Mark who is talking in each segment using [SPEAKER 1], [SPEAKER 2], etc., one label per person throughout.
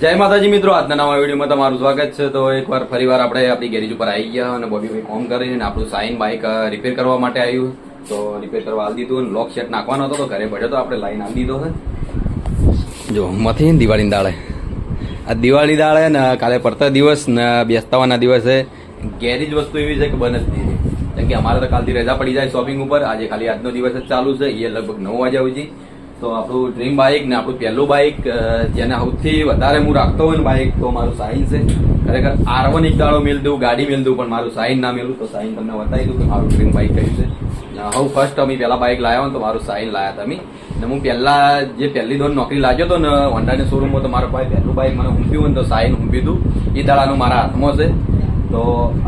[SPEAKER 1] જય માતાજી મિત્રો, આજના નવા વિડીયોમાં તમારું સ્વાગત છે. તો એકવાર ફરીવાર આપણે આપણી ગેરેજ ઉપર આવી ગયા અને બોબીભાઈ કોમ કરીને આપણું સાઈન બાઇક રિપેર કરવા માટે આવ્યું. તો રિપેર કરવા આવી દીધું લોક શેટ નાખવાનો હતો. તો ઘરે પડ્યો તો આપણે લાઈન આવી દીધો છે. જો મથી દિવાળીની દાળે આ દિવાળી દાળે ને કાલે પડતા દિવસ ને બેસતાવાના દિવસે ગેરેજ વસ્તુ એવી છે કે બને જ નહીં કેમ કે અમારે તો કાલથી રજા પડી જાય શોપિંગ ઉપર. આજે ખાલી આજનો દિવસ જ ચાલુ છે. એ લગભગ નવ વાગ્યા સુધી. તો આપણું ડ્રીમ બાઇક ને આપણું પહેલું બાઇક જેને સૌથી વધારે હું રાખતો હોય ને બાઇક તો મારું સાઇન છે. ખરેખર આર વન એક દાડો મેલ દઉં ગાડી મેલ દઉં પણ મારું સાઇન ના મેળવું તો સાઇન તમને બતાવી દઉં કે મારું ડ્રીમ બાઇક કયું છે. હું ફર્સ્ટ અમે પહેલા બાઇક લાવ્યા ને તો મારું સાઇન લાયા હતા અમે. ને હું પહેલા જે પહેલી દોન નોકરી લાગ્યો હતો ને હોન્ડાની શોરૂમમાં તો મારો ભાઈ પહેલું બાઇક મને ઊંઘ્યું ને તો સાઇન ઊંઘી હતું એ દાડાનું મારા હાથમાં છે. તો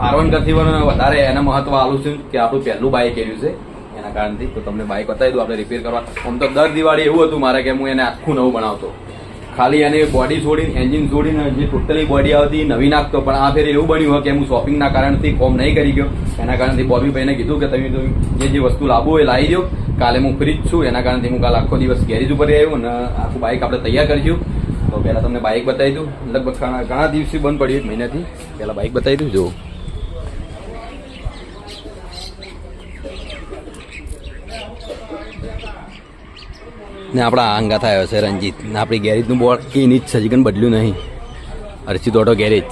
[SPEAKER 1] આર વન કરતી વધારે એને મહત્વ આલું છું કે આપણું પહેલું બાઇક કર્યું છે. કારણથી તો તમને બાઇક બતાવી દઉં આપણે રિપેર કરવા. આમ તો દર દિવાળી એવું હતું મારે કે હું એને આખું નવું બનાવતો. ખાલી એને બોડી છોડીને એન્જિન છોડીને, જે ટોટલી બોડી આવતી, નવી નાખતો, પણ આ ફેર એવું બન્યું કે હું શોપિંગના કારણથી કોમ નહીં કરી ગયો. એના કારણથી બોબીભાઈને કીધું કે તમે જે જે વસ્તુ લાવવું એ લાવી દો કાલે હું ફ્રી જ છું, એના કારણથી હું કાલે આખો દિવસ ગેરેજ ઉપર આવ્યો અને આખું બાઇક આપણે તૈયાર કરીશું તો પહેલાં તમને બાઇક બતાવી દઉં લગભગ ઘણા દિવસથી બંધ પડ્યું એક મહિનાથી. પહેલાં બાઇક બતાવી દઉં જો ને આપણા આંગા થયો છે રંજીત ને આપણી ગેરેજનું બોર્ડ એની જ સજીકન બદલ્યું નહીં. Archit auto garage.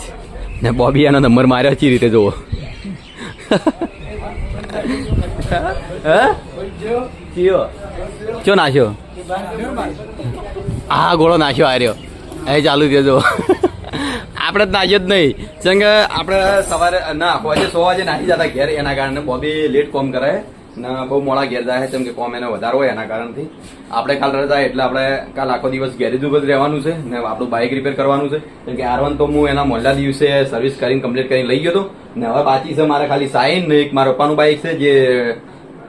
[SPEAKER 1] ને બોબી એનો નંબર માર્યો છે રીતે જુઓ. ચો નાખ્યો? હા ગોળો નાખ્યો આર્યો એ ચાલુ થયો જો આપણે જ નાખ્યો જ નહીં. જેમ આપણે સવારે, ના વાગે સો વાગે નાખી જતા ઘેર, એના કારણે બોબી લેટ કોમ કરે ને, બહુ મોડા ઘેર જાય કેમ કે કોમ એનો વધારો હોય એના કારણથી. આપણે કાલ રજા એટલે આપણે કાલ આખો દિવસ ગેરેજ ઉપર રહેવાનું છે ને આપણું બાઇક રિપેર કરવાનું છે. કેમ કે આર તો હું એના મોલ્લા દિવસે સર્વિસ કરીને કમ્પ્લીટ કરીને લઈ ગયો હતો. ને હવે બાકી છે મારે ખાલી સાઈન ને એક મારા પપ્પાનું બાઇક છે, જે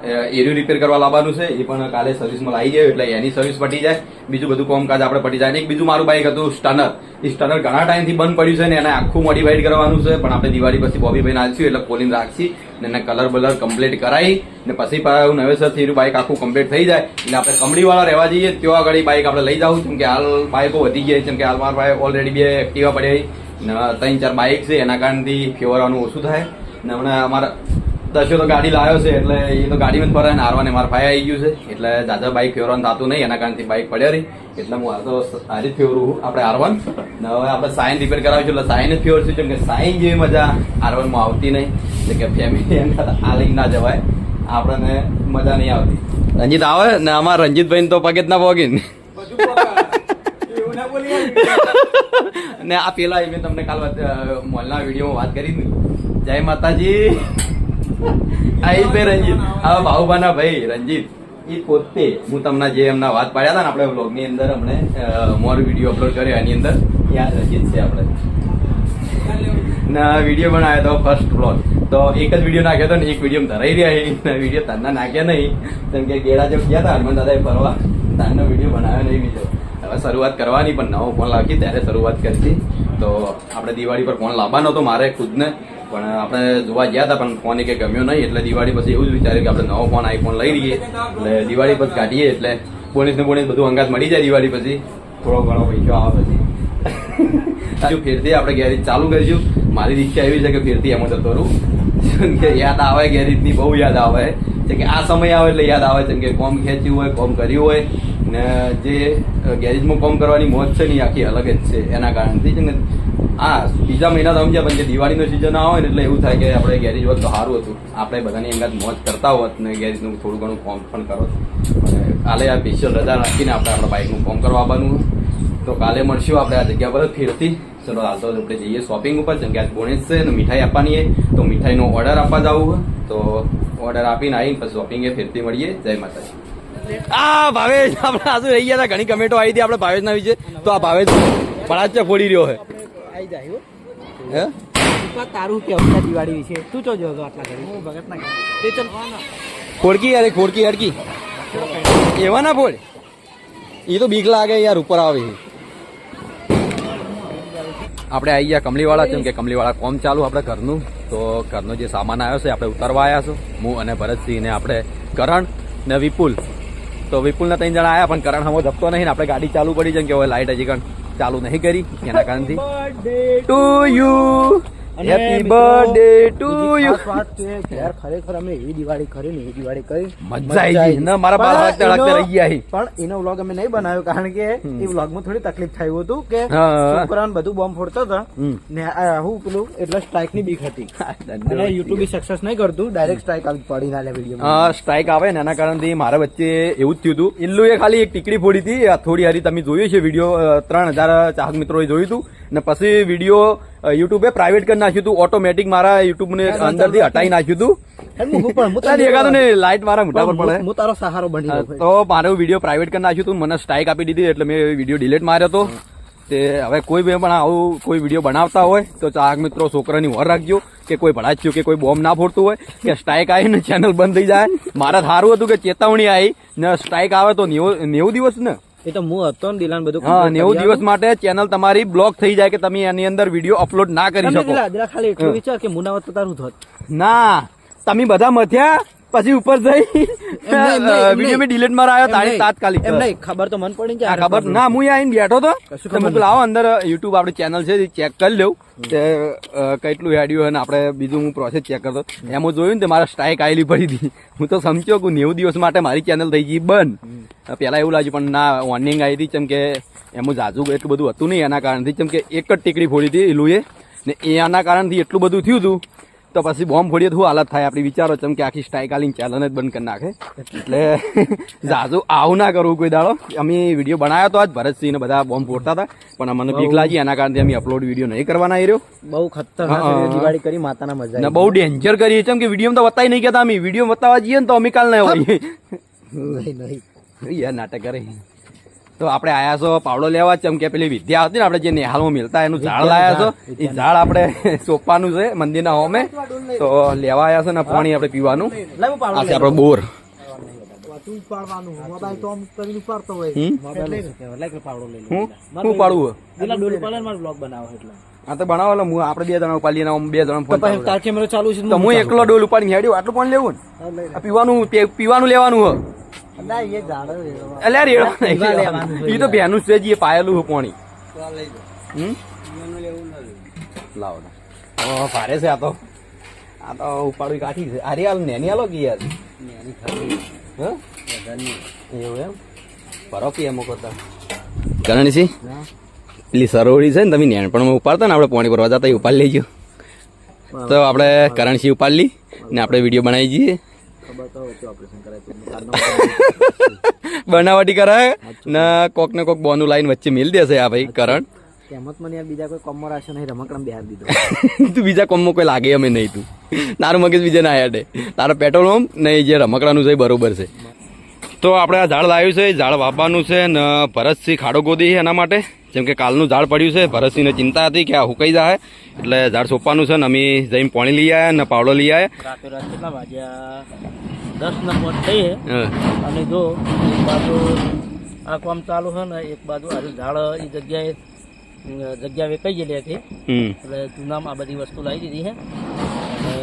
[SPEAKER 1] એરિયું રિપેર કરવા લાવવાનું છે. એ પણ કાલે સર્વિસમાં લાવી ગયો એટલે એની સર્વિસ પટી જાય. બીજું બધું કામકાજ આપણે પટી જાય. એક બીજું મારું બાઇક હતું સ્ટનર એ સ્ટનર ઘણા ટાઈમથી બંધ પડ્યું છે ને એને આખું મોડિફાઈડ કરવાનું છે. પણ આપણે દિવાળી પછી બોબીભાઈ નાખશું એટલે કોલિંગ રાખશી ને એને કલર બલર કમ્પ્લીટ કરાવી ને પછી હું નવેસરથી એનું બાઇક આખું કમ્પ્લીટ થઈ જાય. એટલે આપણે કમડીવાળા રહેવા જઈએ, ત્યાં આગળ બાઇક આપણે લઈ જાઉં. કેમ કે હાલ બાઇકો વધી ગયા જેમ કે હાલ મારા પાસે ઓલરેડી બે એક્ટિવા પડી ત્રણ ચાર બાઇક છે, એના કારણથી ફેવરવાનું ઓછું થાય. ને હમણાં અમારા દસ્યો તો ગાડી લાવ્યો છે એટલે એ તો ગાડી જ ફરાય ને હારવાને મારા ભાઈ આવી ગયું છે. એટલે દાદા બાઇક ફેરવાનું થતું નહીં એના કારણથી બાઇક પડ્યા રહી એટલે હું હાલ તો હારી જ ફેરવું આપણે આરવન ને હવે આપણે સાઇન રિપેર કરાવીશું એટલે સાઇન જ ફેરવશું. કેમ કે સાઇન જેવી મજા આરવનમાં આવતી નહીં. એટલે કે ફેમિલી એમ આ લઈને ના જવાય. આપણને મજા નહીં આવતી. રંજીત આવે ને અમારા રંજીતભાઈ તો પગે જ ના પોગીને. ને આ પેલા મેં તમને કાલ વાત, મોલના વિડીયોમાં વાત કરી જય માતાજી. આઈ ભાઈ રંજીત. હા બાહુબાના ભાઈ રંજીત. એ પોતે હું તમને જે એમના વાત પાડ્યા હતા ને આપણે બ્લોગની અંદર હમણે અ, મોર વીડિયો અપલોડ કર્યો એની અંદર ત્યાં રંજીત છે આપણે. ના વીડિયો બનાવ્યો હતો ફર્સ્ટ બ્લોગ તો એક જ વીડિયો નાખ્યો હતો ને એક વીડિયો ધરાઈ રહ્યા છે. વીડિયો તરના નાખ્યા નહીં. કેમ કે ગેડા જેમ ગયા હતા હનુમાન દાદાએ ફરવા. તારનો વીડિયો બનાવ્યો નહીં બીજો. હવે શરૂઆત કરવાની પણ નવો ફોન લાવી ત્યારે શરૂઆત કરી તો આપણે દિવાળી પર ફોન લાવવાનો હતો મારે ખુદને. પણ આપણે જોવા ગયા હતા, પણ ફોન એક ગમ્યો નહીં. એટલે દિવાળી પછી એવું જ વિચાર્યું કે આપણે નવો ફોન આઈફોન લઈ લઈએ. એટલે દિવાળી પછી કાઢીએ, એટલે બોનીસ ને બોનીસ બધું અંગાત મળી જાય દિવાળી પછી. થોડો ઘણો પૈસો આવે પછી. હજુ ફેરથી આપણે ગેરેજ ચાલુ કરીશું. મારી ઈચ્છા એવી છે કે ફેરથી એમાં જતો રહું. કે યાદ આવે, ગેરેજની બહુ યાદ આવે. છે કે આ સમય આવે એટલે યાદ આવે. છે કે કોમ ખેંચ્યું હોય, કોમ કર્યું હોય. ને જે ગેરેજમાં કામ કરવાની મોજ છે ને આખી અલગ જ છે, એના કારણથી છે ને આ બીજા મહિના તો સમજ્યા પણ જે દિવાળીનો સિઝન આવે ને એટલે એવું થાય કે આપણે ગેરેજ હોત તો સારું હતું. આપણે બધાની અંગાત મોજ કરતા હોત ને ગેરેજનું થોડું ઘણું કોમ પણ કરો કાલે આ સ્પેશિયલ રજા રાખીને આપણે આપણા બાઇકનું કોમ કરવા આવવાનું તો કાલે મળશું આપણે આ જગ્યા પર ફેરથી. ચલો, હાલ તો આપણે જઈએ શોપિંગ ઉપર. જેમ કે આજ બોનેસ છે ને મીઠાઈ આપવાની છે, તો મીઠાઈનો ઓર્ડર આપવા જવું તો ઓર્ડર આપીને આવીને પછી શોપિંગે ફેરથી મળીએ. જય માતાજી. આ ભાવેશ આપણે આજુ રહી ગયા હતા ઘણી કમેન્ટો આવી હતી આપણે ભાવેશના વિશે. તો આ ભાવેશ પડાચ ફોડી રહ્યો છે.
[SPEAKER 2] જાય હે. તારું કેવું દિવાળી વિશે? તું ચો જો આટલા કરી હું ભગત ના ચલ.
[SPEAKER 1] ખોડકી અરે ખોડકી હડકી. એવા ના ફોડ. એ તો બીક લાગે યાર ઉપર આવે આપણે આવી ગયા કમલીવાળા કેમ કે કમલીવાળા કોમ ચાલુ આપણે ઘરનું. તો ઘરનો જે સામાન આવ્યો છે આપણે ઉતારવા આવ્યા છો. હું અને ભરતસિંહ ને આપણે કરણ ને વિપુલ તો વિપુલના ત્રણ જણા આવ્યા પણ કરણ હમો જપતો નહીં ને આપણે ગાડી ચાલુ પડી છે કે હવે લાઇટ હજી કણ ચાલુ નહીં કરી એના કારણથી. To you happy birthday to you
[SPEAKER 2] ખાસ વાત કે ઘેર ખરેખર અમે એવી દિવાળી કરી ને એવી દિવાળી કરી.
[SPEAKER 1] મજા આવી ગઈ. મારા બાલ
[SPEAKER 2] પણ
[SPEAKER 1] વાગતા વાગતા
[SPEAKER 2] એનો-
[SPEAKER 1] રહી ગયા
[SPEAKER 2] પણ એનો વ્લોગ અમે નહીં બનાવ્યો કારણ કે એ વ્લોગમાં થોડી તકલીફ થયું હતું કે
[SPEAKER 1] હા.
[SPEAKER 2] બધું બોમ્બ ફોડતા હતા. ને હું પેલું એટલે સ્ટ્રાઇકની બીક હતી. અને યુટ્યુબ સક્સેસ નહીં કરતું. ડાયરેક્ટ સ્ટ્રાઇક આવી પડી ના લે વીડિયો
[SPEAKER 1] સ્ટ્રાઇક આવે ને એના કારણથી મારા વચ્ચે એવું જ થયું હતું. એ ખાલી એક ટીકડી ફોડી હતી. થોડી હારી તમે જોયું છે વીડિયો ત્રણ હજાર ચાહક મિત્રોએ જોયું હતું. ને પછી વીડિયો યુટ્યુબે પ્રાઇવેટ કરી નાખ્યું હતું. ઓટોમેટિક મારા યુટ્યુબને અંદરથી હટાવી નાખ્યું હતું. લાઈટ મારા મોટા પર પડે.
[SPEAKER 2] હું તારો સહારો બની
[SPEAKER 1] તો મારો વીડિયો પ્રાઇવેટ કરી નાખ્યું હતું. મને સ્ટ્રાઇક આપી દીધી એટલે મેં વીડિયો ડિલીટ માર્યો હતો તે હવે કોઈ બે પણ આવું કોઈ વીડિયો બનાવતા હોય તો ચાહક મિત્રો છોકરાની વર રાખજો કે કોઈ ભડાચ્યું કે કોઈ બોમ્બ ના ફોડતું હોય કે સ્ટ્રાઇક આવી ને ચેનલ બંધ થઈ જાય. મારા સારું હતું કે ચેતવણી આવી. ને સ્ટ્રાઇક આવે તો નેવું દિવસ ને.
[SPEAKER 2] એ તો હું હતો ને દિલાન બધું
[SPEAKER 1] હા નેવું દિવસ માટે ચેનલ તમારી બ્લોક થઈ જાય કે તમે એની અંદર વીડિયો અપલોડ ના કરી શકો.
[SPEAKER 2] દિલા ખાલી એટલું વિચાર કે મુનાવત તો તારું થોત
[SPEAKER 1] ના તમે બધા મથ્યા પછી ઉપર જઈ. વીડિયો મેં ડિલીટ મારા તારી તાત્કાલિક.
[SPEAKER 2] એમ નહીં ખબર તો મન પડી
[SPEAKER 1] જાય. ખબર. ના હું આવીને બેઠો તો મુક લાવો અંદર યુટ્યુબ આપણી ચેનલ છે ચેક કરી લેવું તે કેટલું હેડ્યું અને આપણે બીજું હું પ્રોસેસ ચેક કરતો. એમ હું જોયું ને મારા સ્ટ્રાઇક આવેલી પડી હતી. હું તો સમજ્યો કે નેવું દિવસ માટે મારી ચેનલ થઈ ગઈ બંધ. પેલા એવું લાગ્યું પણ ના વોર્નિંગ આવી હતી કેમ કે એમાં જાજુ એટલું બધું હતું નહીં એના કારણથી. કેમ કે એક જ ટીકડી ફોડી હતી લુએ ને એના કારણથી એટલું બધું થયું હતું તો પછી બોમ્બ ફોડીએ તો શું હાલત થાય? આપણી વિચારો છે કે આખી સ્ટ્રાઇક આલીને ચેનલ જ બંધ કરી નાખે. એટલે જાજુ આવું ના કરવું કોઈ દાડો. અમે વીડિયો બનાવ્યો તો આજ ભરતસિંહ બધા બોમ્બ ફોડતા હતા પણ અમને બીક લાગી એના કારણે અમે અપલોડ વીડિયો નહીં કરવાના રહ્યો.
[SPEAKER 2] બહુ ખતરનાક કરી માતાના મજા
[SPEAKER 1] બહુ ડેન્જર કરીએ ચમ કે વીડિયો તો બતાવી નહીં કહેતા અમે. વીડિયો બતાવવા જઈએ ને તો અમે કાલ ના
[SPEAKER 2] હોય નહીં નહીં.
[SPEAKER 1] યાર નાટક કરે. તો આપણે આયા છો પાવડો લેવા ચમ કે પેલી વિદ્યા હતી ને આપણે જે નેહાલમાં મિલતા એનું ઝાડ લાયા છો. એ ઝાડ આપણે સોંપવાનું છે મંદિરના હોમે. તો લેવા આયા છે ને પાણી આપણે પીવાનું. આ છે આપણો બોર.
[SPEAKER 2] તું પાડવાનું મોબાઈલ તો આમ કરીને ઉપાડતો હોય. મોબાઈલ લાઈક પાવડો લઈ
[SPEAKER 1] હું? શું પાડવું
[SPEAKER 2] દિલા ડોલ પાડે મારો બ્લોગ બનાવો એટલે.
[SPEAKER 1] આ તો બનાવો એટલે હું આપણે બે જણા ઉપાડીને આમ બે જણા ફોન
[SPEAKER 2] પછી તાર કેમેરો ચાલુ છે
[SPEAKER 1] તો હું એકલો ડોલ ઉપાડીને હેડ્યો આટલું પણ લેવું? ને પીવાનું પીવાનું લેવાનું હો.
[SPEAKER 2] ના એ
[SPEAKER 1] રેડો તો ભેનું છે જે પાયેલું પાણી? લાવો. ઓ, ભારે છે આ તો. આ તો ઉપાડવી કાઠી છે. અરે હાલ નેની હાલો કે યાર હા? એવું એમ? બરો પી એમ કરતા કરણસિંહ પેલી સરોવરી છે ને તમે નેનપણમાં ઉપાડતા ને આપણે પાણી ભરવા જતા એ ઉપાડી લેજો. તો આપણે કરણસિંહ ઉપાડી ને આપણે વીડિયો બનાવી જઈએ. બનાવટી કરાય? ને કોક ને કોક બોનું લાઈન વચ્ચે મિલ દેશે આ ભાઈ કરણ.
[SPEAKER 2] તેમત મને યાર બીજા કોઈ કમો રાખ્યો નહીં રમકડમ બિહાર દીધો.
[SPEAKER 1] તું બીજા કોમમાં કોઈ લાગે અમે નહીં તું. તારું મગજ બીજા ના હેડે તારો પેટ્રોલ પંપ નહીં જે રમકડાનું છે બરોબર છે. તો આપણે આ ઝાડ લાવ્યું છે ઝાડ વાપવાનું છે ને ભરતસિંહ ખાડો ગોદી એના માટે. જેમ કે કાલનું ઝાડ પડ્યું છે ભરતસિંહને ચિંતા હતી કે આ હુકાઈ જાય એટલે ઝાડ સોંપવાનું છે ને અમે જઈને પાણી લઈ આવ્યા ને પાવડો લઈ આવ્યા
[SPEAKER 2] કેટલા વાગ્યા? દસ ને પોત થઈ અને જો એક બાજુ આ કામ ચાલુ છે ને એક બાજુ આ ઝાડ એ જગ્યાએ જગ્યા વેચાઈ ગયેલી હતી. એટલે જૂનામાં આ બધી વસ્તુ લાવી દીધી છે અને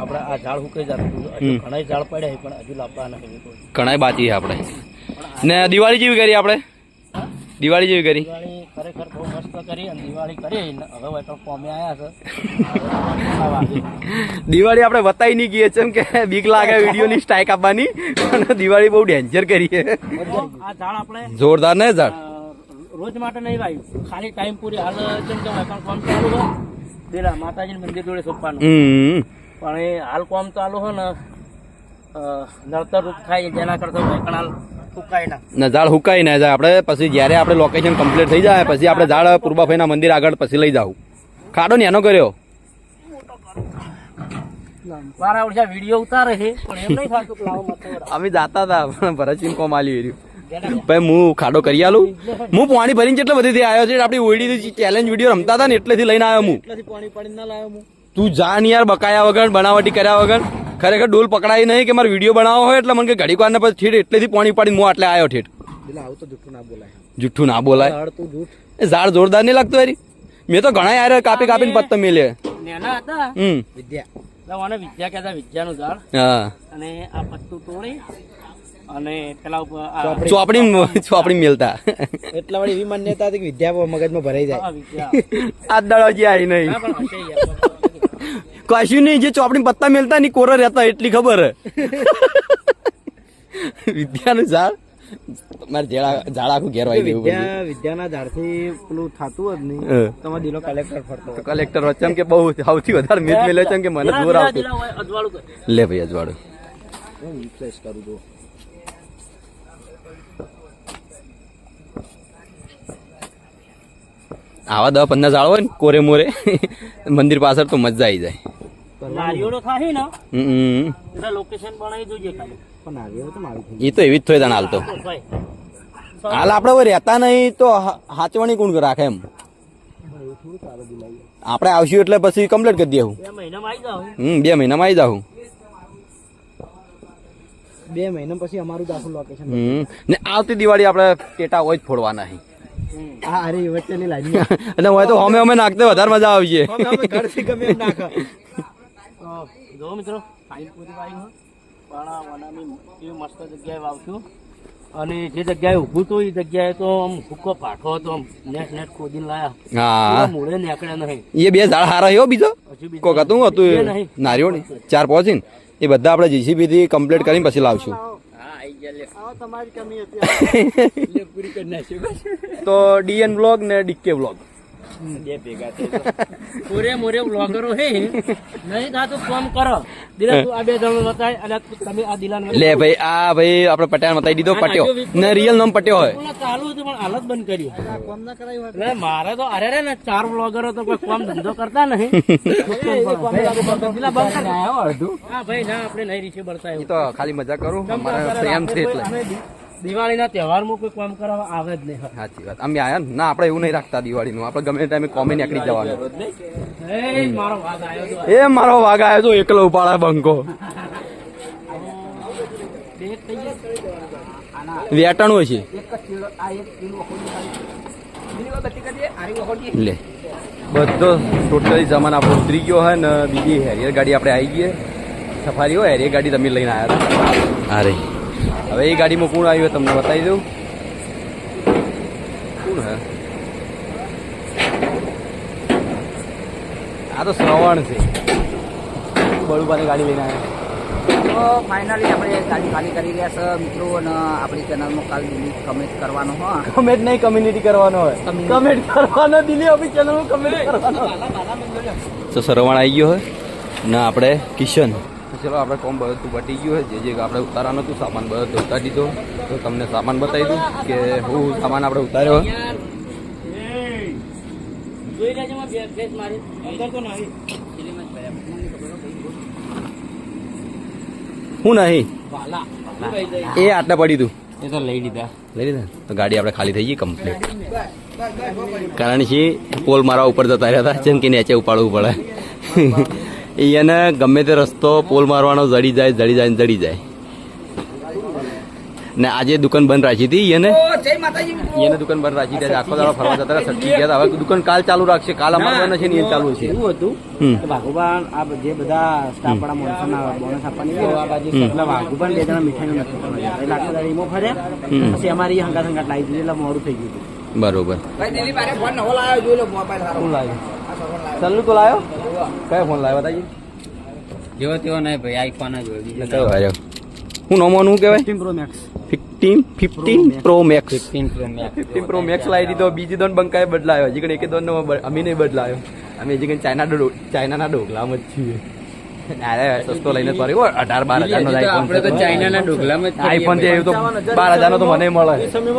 [SPEAKER 2] આપણે આ ઝાડ હુકાઈ જતું. હજુ ઘણા ઝાડ પડ્યા પણ હજુ લાવવા નથી ઘણા
[SPEAKER 1] ઘણાય બાકી આપણે ને દિવાળી જેવી કરી આપણે દિવાળી જેવી કરી.
[SPEAKER 2] દિવાળી ખરેખર બહુ મસ્ત કરી અને દિવાળી કરી. હવે તો કોમે આવ્યા છે.
[SPEAKER 1] દિવાળી આપણે વતાઈ નહીં ગઈએ છે કે બીક લાગે વિડીયોની સ્ટ્રાઇક આપવાની. પણ દિવાળી બહુ ડેન્જર કરી
[SPEAKER 2] આ ઝાડ આપણે
[SPEAKER 1] જોરદાર ને ઝાડ?
[SPEAKER 2] રોજ માટે નહીં ભાઈ ખાલી ટાઈમ પૂરી હાલ જેમ કે પણ કોમ ચાલુ હોય દેલા માતાજી મંદિર જોડે સોંપવાનું. પણ એ હાલ કોમ ચાલુ હોય ને નડતર રૂપ થાય જેના કરતા સુકાય ના.
[SPEAKER 1] ઝાડ હુકાઈ ના જાય. આપણે પછી જ્યારે આપણે લોકેશન કમ્પ્લીટ થઈ જાય પછી આપણે ઝાડ પૂર્વાભાઈના મંદિર આગળ પછી લઈ જાવ. ખાડો ને એનો કર્યો.
[SPEAKER 2] મારા ઓછા વીડિયો ઉતારે છે
[SPEAKER 1] અમે જાતા હતા પણ ભરતસિંહ કોમ આલી રહ્યું ભાઈ હું ખાડો કરી આલું. હું પાણી ભરીને કેટલા બધી આવ્યો છે આપણી ઓઈડી ચેલેન્જ વીડિયો રમતા હતા ને એટલેથી લઈને આવ્યો હું. તું જાન યાર બકાયા વગર બનાવટી કર્યા વગર. ખરેખર ડોલ પકડાઈ નહીં કે મારે વીડિયો બનાવવો હોય એટલે મને કે ઘડીક વારને પછી ઠીઠ એટલેથી પાણી પાડીને હું આટલે આવ્યો ઠેઠ.
[SPEAKER 2] એટલે આવું તો જૂઠું ના બોલાય.
[SPEAKER 1] જુઠ્ઠું ના બોલાય.
[SPEAKER 2] ઝાડ
[SPEAKER 1] એ ઝાડ જોરદાર નહીં લાગતું હરી? મેં તો ઘણા યાર કાપી કાપીને પત્તા મેલે હમ.
[SPEAKER 2] વિદ્યા. વિદ્યા કહેતા વિદ્યાનું ઝાડ.
[SPEAKER 1] હા.
[SPEAKER 2] અને આ પત્તું તોડી અને પેલા
[SPEAKER 1] ચોપડી. ચોપડી મેલતા.
[SPEAKER 3] એટલા વાળી એવી માન્યતા હતી કે વિદ્યા મગજમાં ભરાઈ જાય.
[SPEAKER 2] આ
[SPEAKER 1] દડો જ્યાં આવી નહીં.
[SPEAKER 2] ના, પણ હશે યાર.
[SPEAKER 1] કશું નહીં જે ચોપડી પત્તા મેલતા ની કોરો રહેતા એટલી ખબર. વિદ્યાનું ઝાડ? મારે ઝાડ ઝાડ આખું ઘેરવાઈ દેવું
[SPEAKER 3] વિદ્યા વિદ્યાના ઝાડથી પેલું થતું જ નહીં. તમારો દિલો કલેક્ટર ફરતો
[SPEAKER 1] કલેક્ટર વચ્ચે કે બહુ સૌથી વધારે મેચ મેલે છે કે મને જોર આવતું. લે ભાઈ અજવાળું.
[SPEAKER 3] રિપ્લેસ કરું છું.
[SPEAKER 1] આવા દસ પંદર ઝાડ હોય ને કોરે મોરે મંદિર પાછળ તો મજા આવી જાય. એ તો એવી જ થોય તને હાલ તો હાલ આપણે હવે રહેતા નહીં તો હાચવાની કોણ રાખે એમ? આપણે આવશું એટલે પછી કમ્પ્લીટ કરી દઈએ હું
[SPEAKER 2] બે મહિનામાં આવી
[SPEAKER 1] હમ બે મહિનામાં આવી જાઉં
[SPEAKER 3] બે મહિના પછી અમારું દાખલ લોકેશન
[SPEAKER 1] હમ ને આવતી દિવાળી આપણે ટેટા હોય જ ફોડવાના અહીં
[SPEAKER 3] અરે વચ્ચેની લાઈન
[SPEAKER 1] એટલે હોય તો અમે અમે નાખતે વધારે મજા આવશે.
[SPEAKER 3] ઘરથી ગમે એમ નાખે.
[SPEAKER 2] જો મિત્રો ટાઈમ પૂરી વાઈ પણ વનામી એવી મસ્ત જગ્યાએ વાવશું. અને જે જગ્યાએ ઊભું હતું એ જગ્યાએ તો આમ ભૂકો પાઠો હતો આમ નેટ નેટ ખોદીને લાયા. મૂળે નીકળ્યા નહીં.
[SPEAKER 1] એ બે ઝાડ હારા એવો બીજો? કોક હતું હતું
[SPEAKER 2] નહીં.
[SPEAKER 1] નારિયો ને ચાર પહોંચી એ બધા આપણે જીસીબી થી કમ્પ્લીટ કરીને પછી લાવશું. તો ડીએન બ્લોગ ને ડીકે બ્લોગ.
[SPEAKER 3] બે ભેગા
[SPEAKER 2] થઈ મોરે બ્લોગરો હે નહીં તો ફોન કરો. દિલા તું આ બે જણ બતાય અને તમે આ દિલાન
[SPEAKER 1] લે ભાઈ આ ભાઈ આપણે પટેલ બતાવી દીધો પટ્યો. ને રિયલ નામ પટ્યો હોય.
[SPEAKER 2] ચાલુ હતું પણ હાલત બંધ કરી
[SPEAKER 3] કોમ ના કરાય
[SPEAKER 2] એટલે મારે તો અરે રે ને ચાર બ્લોગરો તો કોઈ કોમ ધંધો કરતા નહીં. દિલા બંધ કરી. હા ભાઈ ના આપણે નહીં રીસે બળતા
[SPEAKER 1] એ તો ખાલી મજા કરું. મારા પ્રેમ છે એટલે.
[SPEAKER 2] દિવાળીના તહેવારમાં કોઈ કામ કરવા આવે જ નહીં.
[SPEAKER 1] સાચી વાત. અમે આયા ને ના આપણે એવું નહીં રાખતા દિવાળીનું. આપણે ગમે તે ટાઈમે કોમે નીકળી જવાનું.
[SPEAKER 2] એ મારો વાઘ આવ્યો તો
[SPEAKER 1] એ મારો વાઘ આવ્યો તો એકલો ઉપાડા બંકો. વેટાણું છે. લે બધો ટોટલી સામાન આપણો ઉતરી ગયો હોય ને બીજી હેરિયર ગાડી આપણે આવી ગઈ સફારી હોય હેરિયર ગાડી તમે લઈને આવ્યા હતા. અરે હવે એ ગાડીમાં કોણ આવ્યું તમને બતાવી દઉં. કોણ હે? આ તો શ્રવણ છે. બળુબાની ગાડી લઈને આવ્યા.
[SPEAKER 4] તો ફાઇનલી આપણે ગાડી ખાલી કરી ગયા છે મિત્રો અને આપણી ચેનલમાં કાલ દિલ્હી કમેન્ટ કરવાનો હોય
[SPEAKER 1] કમેન્ટ નહીં કમ્યુનિટી કરવાનો હોય. કમેન્ટ કરવાનો દિલ્હી આપણી ચેનલમાં કમેન્ટ કરવાનો. તો સરવાણ આવી ગયો હોય ને આપણે કિશન. ચલો આપણે કોમ બધું પટી ગયું હોય જે જે આપણે ઉતારવાનું હતું સામાન બધું ઉતારી દીધો. તો તમને સામાન બતાવી દઉં કે હું સામાન આપણે ઉતાર્યો. હું નહીં. એ આટલે પડી તું.
[SPEAKER 2] એ તો લઈ લીધા.
[SPEAKER 1] લઈ લીધા? તો ગાડી આપણે ખાલી થઈ ગઈ કમ્પ્લીટ કારણ કે પોલ મારા ઉપર જતા રહ્યા હતા જેમ કે નીચે ઉપાડવું પડે. એને ગમે તે રસ્તો પોલ મારવાનો જડી જાય જડી જાય ને જડી જાય. ને આજે દુકાન બંધ રાખી હતી એને? એને દુકાન બંધ રાખી હતી આખો દાડો ફરવા જતા સટકી ગયા હતા. હવે દુકાન કાલ ચાલુ રાખશે કાલ અમારે બંધ છે ને એ ચાલુ છે.
[SPEAKER 3] એવું હતું વાઘુબાન આ જે બધા સ્ટાફ વાળા બોનસ આપવાની આ બાજુ એટલે વાઘુબાન બે જણા મીઠાઈનું નથી કરવા એટલે આખો દાડી એમાં ફર્યા પછી અમારી હંગાત હંગાત લાવી દીધી એટલે મોડું થઈ ગયું.
[SPEAKER 1] બરોબર. સારું લાવ્યો સલ્લુ તો લાવ્યો કયો ફોન લાવ્યો બતાજી
[SPEAKER 4] જેવો તેવો નહીં ભાઈ આઈફોન જ હોય
[SPEAKER 1] કયો આવ્યો હું નોમોનું કહેવાય?
[SPEAKER 3] 15 Pro Max.
[SPEAKER 1] Fifteen fifteen pro max
[SPEAKER 4] fifteen pro max
[SPEAKER 1] fifteen pro max લાવી દીધો બીજી દોન બંકાએ બદલાયો. હજી કણ એકે દોન અમે નહીં બદલાયો. અમે હજી કણ ચાઇના ડો ચાઇનાના ડોકલામાં જ છીએ. સસ્તો લઈને જ અઢાર બાર હજાર નો
[SPEAKER 4] આપણે તો ચાઇનાના ડોકલામાં
[SPEAKER 1] આઈફોનથી તો બાર હજાર નો તો મને મળે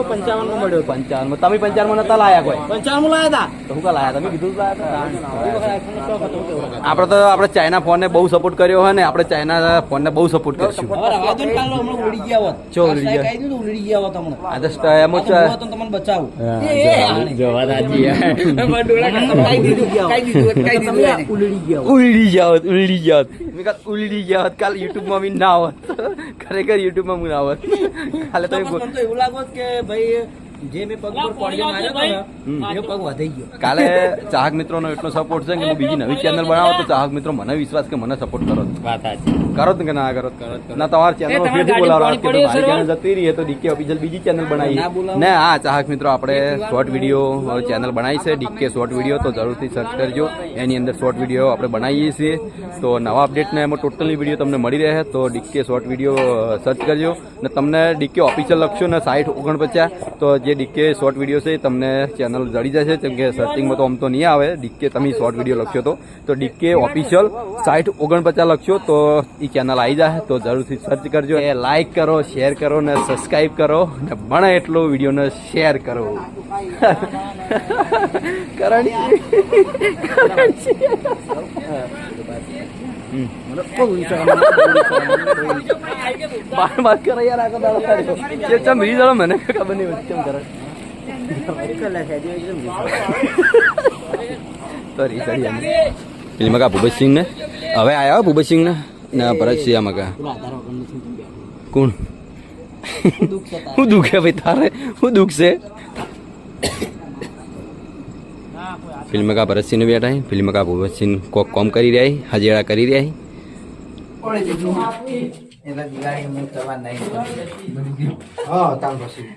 [SPEAKER 3] પંચાવન નો મળ્યો
[SPEAKER 1] પંચાવનમાં તમે પંચાવનમાં નતા લાયા કોઈ
[SPEAKER 3] પંચાવનમાં લાયા
[SPEAKER 1] તો શું લાયા તમે કીધું લાયા હતા
[SPEAKER 3] હતા
[SPEAKER 1] આપણે તો આપણે ચાઇના ફોન ને બહુ સપોર્ટ કર્યો હોય ને આપણે ચાઇના ફોન ને બહુ સપોર્ટ કરશું
[SPEAKER 3] ઉડી ગયા હોત
[SPEAKER 1] ચો ઉડી ગયા?
[SPEAKER 3] ઉડી હોત હતો ને કાલ ઉલડી ગયા હોત.
[SPEAKER 1] મેં કાલ ઉલડી જાવત કાલ યુટ્યુબમાં બી ના હોત ખરેખર યુટ્યુબમાં હું ના હોત કાલે તો
[SPEAKER 3] એવું લાગો કે ભાઈ જે મેં પગ પર પડ્યો માર્યો હતો એ પગ વધી ગયો.
[SPEAKER 1] કાલે ચાહક મિત્રોનો એટલો સપોર્ટ છે કે હું બીજી નવી ચેનલ બનાવો તો ચાહક મિત્રો મને વિશ્વાસ કે મને સપોર્ટ કરો
[SPEAKER 2] વાત સાચી.
[SPEAKER 1] કરો કે ના કરો ના તમારી ચેનલ ફરીથી બોલાવો કે મારી ચેનલ જતી રહી તો ડીકે ઓફિશિયલ બીજી ચેનલ
[SPEAKER 3] ના
[SPEAKER 1] બનાવી. ને હા ચાહક મિત્રો આપણે શોર્ટ વીડિયો ચેનલ બનાવી છે. ડીકે શોર્ટ વીડિયો તો જરૂરથી સર્ચ કરજો. એની અંદર શોર્ટ વીડિયો આપણે બનાવીએ છીએ. તો નવા અપડેટને એમાં ટોટલી વીડિયો તમને મળી રહે. તો ડીકે શોર્ટ વીડિયો સર્ચ કરજો. ને તમને ડીકે ઓફિશિયલ લખશો ને સાઠ ઓગણપચાસ તો જે ડીકે શોર્ટ વીડિયો છે તમને ચેનલ જડી જશે કેમ કે સર્ચિંગમાં તો આમ તો નહીં આવે. ડીકે તમે શોર્ટ વીડિયો લખ્યો તો. તો ડીકે ઓફિશિયલ સાઠ ઓગણપચાસ લખશો તો એ ચેનલ આવી જાય. તો જરૂરથી સર્ચ કરજો એ લાઇક કરો શેર કરો ને સબસ્ક્રાઈબ કરો ને બને એટલો વિડીયોને શેર કરો. કરણી.
[SPEAKER 3] મને
[SPEAKER 1] બાર બાર મને ખબર નહીં હોતી કરે ભૂપતસિંહ ને હવે આવ્યા ભૂપતસિંહ ને ના ભરતસિંહ આ
[SPEAKER 3] થયું?
[SPEAKER 1] કોણ હું દુઃખ ભાઈ તારે હું દુઃખ છે ફિલ્મ કા ભરતસિંહ બેઠા ફિલ્મ કા ભૂપતસિંહ કોક કોમ કરી રહ્યા હજેડા કરી રહ્યા
[SPEAKER 3] હા, તાર પછી.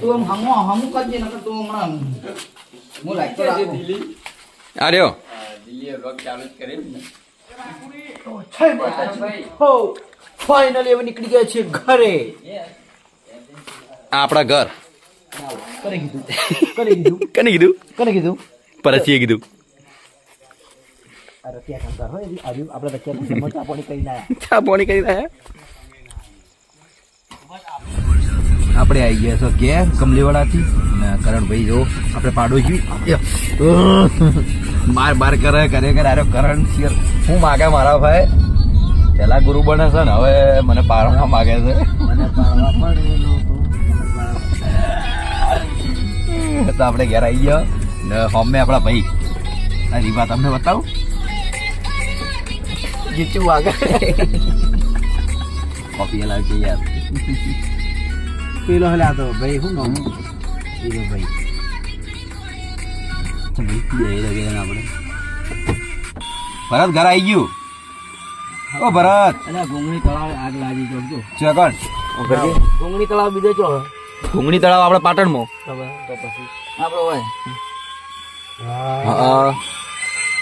[SPEAKER 4] તું આમ હમો હમું કરજે નકર તું હમણાં હું લાગતો રાખું.
[SPEAKER 1] આ રહ્યો.
[SPEAKER 3] હો, finally હવે નીકળી ગયા છે ઘરે.
[SPEAKER 1] આપણા ઘર.
[SPEAKER 3] કરી કીધું કરી કીધું
[SPEAKER 1] કને કીધું
[SPEAKER 3] આપણે પાણી
[SPEAKER 1] પાણી આવી ગયા છો કે કમલીવાળાથી કરણભાઈ જો આપણે પાડોશી માર બાર કરે કરે કરે આરો કરણ શિયર હું માગે મારા ભાઈ પેલા ગુરુ બને છે ને હવે મને પાડવા માગે છે
[SPEAKER 3] મને પાડવા પડેલો તો.
[SPEAKER 1] આપણે ઘેર આવી ગયા ને હોમે આપણા ભાઈ. આ રીવા તમને બતાવું?
[SPEAKER 3] જીચું આગળ.
[SPEAKER 1] કોફી હલાવ છે યાર.
[SPEAKER 3] પેલો હલે આ તો ભાઈ શું નામ પેલો ભાઈ
[SPEAKER 1] આપણે. ભરત ઘર આવી ગયું. ઓ ભરત.
[SPEAKER 3] અરે આ તળાવ આગ લાગી ગયો
[SPEAKER 1] ચકણ
[SPEAKER 3] ગોંગણી તળાવ બીજો ચો
[SPEAKER 1] ઘૂંગણી તળાવ આપણે પાટણમાં.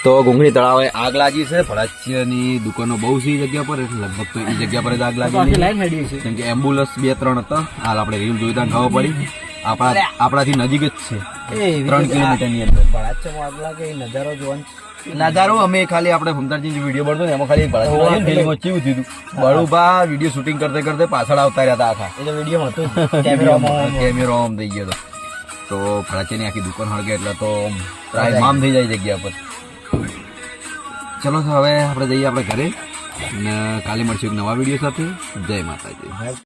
[SPEAKER 3] તો
[SPEAKER 1] ઘૂંગણી તળાવે આગ લાગી છે. ભડાચ્યની દુકાનો બહુ સી જગ્યા પર એટલે લગભગ તો એ જગ્યા પર જ આગ લાગી
[SPEAKER 3] છે.
[SPEAKER 1] કેમ કે એમ્બ્યુલન્સ બે ત્રણ હતા. હાલ આપણે રીલ જોઈતા ખબર પડી. આપણા આપણાથી નજીક જ છે. ત્રણ કિલોમીટરની અંદર.
[SPEAKER 3] ભડાચમાં આગ લાગે એ નજારો જોવાનું.
[SPEAKER 1] નજારો અમે ખાલી આપણે ભમતાજી વીડિયો બનતો ને એમાં ખાલી ફિલ્મમાં કેવું થયું બળુભા વીડિયો શૂટિંગ કરતે કરતે પાછળ આવતા રહ્યા હતા આખા.
[SPEAKER 3] એ વીડિયો હતો
[SPEAKER 1] કેમેરો આમ થઈ ગયો હતો. તો ભડાચ્યાની આખી દુકાન હળગે એટલે તો મામ થઈ જાય જગ્યા પર. ચલો તો હવે આપણે જઈએ આપણે ઘરે. અને કાલે મળશું એક નવા વીડિયો સાથે. જય માતાજી.